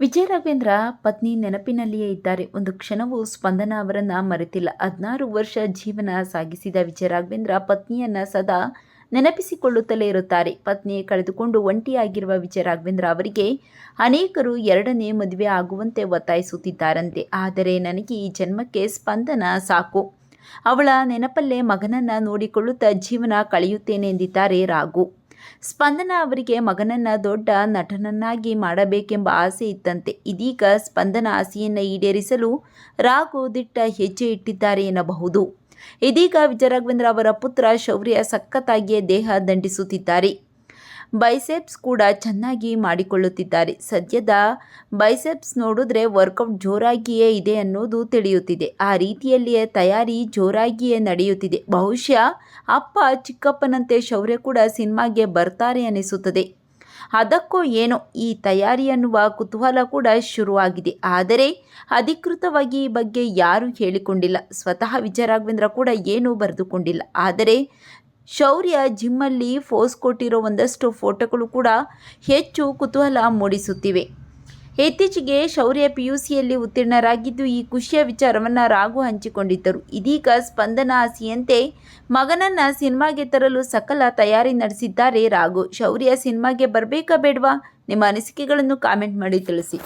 ವಿಜಯ ರಾಘವೇಂದ್ರ ಪತ್ನಿ ನೆನಪಿನಲ್ಲಿಯೇ ಇದ್ದಾರೆ. ಒಂದು ಕ್ಷಣವೂ ಸ್ಪಂದನ ಅವರನ್ನ ಮರೆತಿಲ್ಲ. ಹದಿನಾರು ವರ್ಷ ಜೀವನ ಸಾಗಿಸಿದ ವಿಜಯ ರಾಘವೇಂದ್ರ ಪತ್ನಿಯನ್ನ ಸದಾ ನೆನಪಿಸಿಕೊಳ್ಳುತ್ತಲೇ ಇರುತ್ತಾರೆ. ಪತ್ನಿ ಕಳೆದುಕೊಂಡು ಒಂಟಿಯಾಗಿರುವ ವಿಜಯ ರಾಘವೇಂದ್ರ ಅವರಿಗೆ ಅನೇಕರು ಎರಡನೇ ಮದುವೆ ಆಗುವಂತೆ ಒತ್ತಾಯಿಸುತ್ತಿದ್ದಾರಂತೆ. ಆದರೆ ನನಗೆ ಈ ಜನ್ಮಕ್ಕೆ ಸ್ಪಂದನ ಸಾಕು. ಅವಳ ನೆನಪಲ್ಲೇ ಮಗನನ್ನ ನೋಡಿಕೊಳ್ಳುತ್ತಾ ಜೀವನ ಕಳೆಯುತ್ತೇನೆ ಎಂದಿದ್ದಾರೆ ರಾಘು. ಸ್ಪಂದನ ಅವರಿಗೆ ಮಗನನ್ನ ದೊಡ್ಡ ನಟನನ್ನಾಗಿ ಮಾಡಬೇಕೆಂಬ ಆಸೆ ಇತ್ತಂತೆ. ಇದೀಗ ಸ್ಪಂದನ ಆಸೆಯನ್ನು ಈಡೇರಿಸಲು ರಾಘು ದಿಟ್ಟ ಹೆಜ್ಜೆ ಇಟ್ಟಿದ್ದಾರೆ ಎನ್ನಬಹುದು. ಇದೀಗ ವಿಜಯರಾಘವೇಂದ್ರ ಅವರ ಪುತ್ರ ಶೌರ್ಯ ಸಖತ್ತಾಗಿಯೇ ದೇಹ ದಂಡಿಸುತ್ತಿದ್ದಾರೆ. ಬೈಸೆಪ್ಸ್ ಕೂಡ ಚೆನ್ನಾಗಿ ಮಾಡಿಕೊಳ್ಳುತ್ತಿದ್ದಾರೆ. ಸದ್ಯದ ಬೈಸೆಪ್ಸ್ ನೋಡಿದ್ರೆ ವರ್ಕೌಟ್ ಜೋರಾಗಿಯೇ ಇದೆ ಅನ್ನೋದು ತಿಳಿಯುತ್ತಿದೆ. ಆ ರೀತಿಯಲ್ಲಿಯೇ ತಯಾರಿ ಜೋರಾಗಿಯೇ ನಡೆಯುತ್ತಿದೆ. ಬಹುಶಃ ಅಪ್ಪ, ಚಿಕ್ಕಪ್ಪನಂತೆ ಶೌರ್ಯ ಕೂಡ ಸಿನಿಮಾಗೆ ಬರ್ತಾರೆ ಅನಿಸುತ್ತದೆ ಅದಕ್ಕೂ ಏನೋ ಈ ತಯಾರಿ ಅನ್ನುವ ಕುತೂಹಲ ಕೂಡ ಶುರುವಾಗಿದೆ. ಆದರೆ ಅಧಿಕೃತವಾಗಿ ಈ ಬಗ್ಗೆ ಯಾರೂ ಹೇಳಿಕೊಂಡಿಲ್ಲ. ಸ್ವತಃ ವಿಜಯ ರಾಘವೇಂದ್ರ ಕೂಡ ಏನೂ ಬರೆದುಕೊಂಡಿಲ್ಲ. ಆದರೆ ಶೌರ್ಯ ಜಿಮ್ಮಲ್ಲಿ ಫೋಸ್ ಕೊಟ್ಟಿರೋ ಒಂದಷ್ಟು ಫೋಟೋಗಳು ಕೂಡ ಹೆಚ್ಚು ಕುತೂಹಲ ಮೂಡಿಸುತ್ತಿವೆ. ಇತ್ತೀಚೆಗೆ ಶೌರ್ಯ ಪಿ ಯು ಸಿಯಲ್ಲಿ ಉತ್ತೀರ್ಣರಾಗಿದ್ದು ಈ ಖುಷಿಯ ವಿಚಾರವನ್ನು ರಾಘು ಹಂಚಿಕೊಂಡಿದ್ದರು. ಇದೀಗ ಸ್ಪಂದನ ಆಸೆಯಂತೆ ಮಗನನ್ನು ಸಿನಿಮಾಗೆ ತರಲು ಸಕಲ ತಯಾರಿ ನಡೆಸಿದ್ದಾರೆ ರಾಘು. ಶೌರ್ಯ ಸಿನಿಮಾಗೆ ಬರಬೇಕಾ ಬೇಡವಾ? ನಿಮ್ಮ ಅನಿಸಿಕೆಗಳನ್ನು ಕಾಮೆಂಟ್ ಮಾಡಿ ತಿಳಿಸಿ.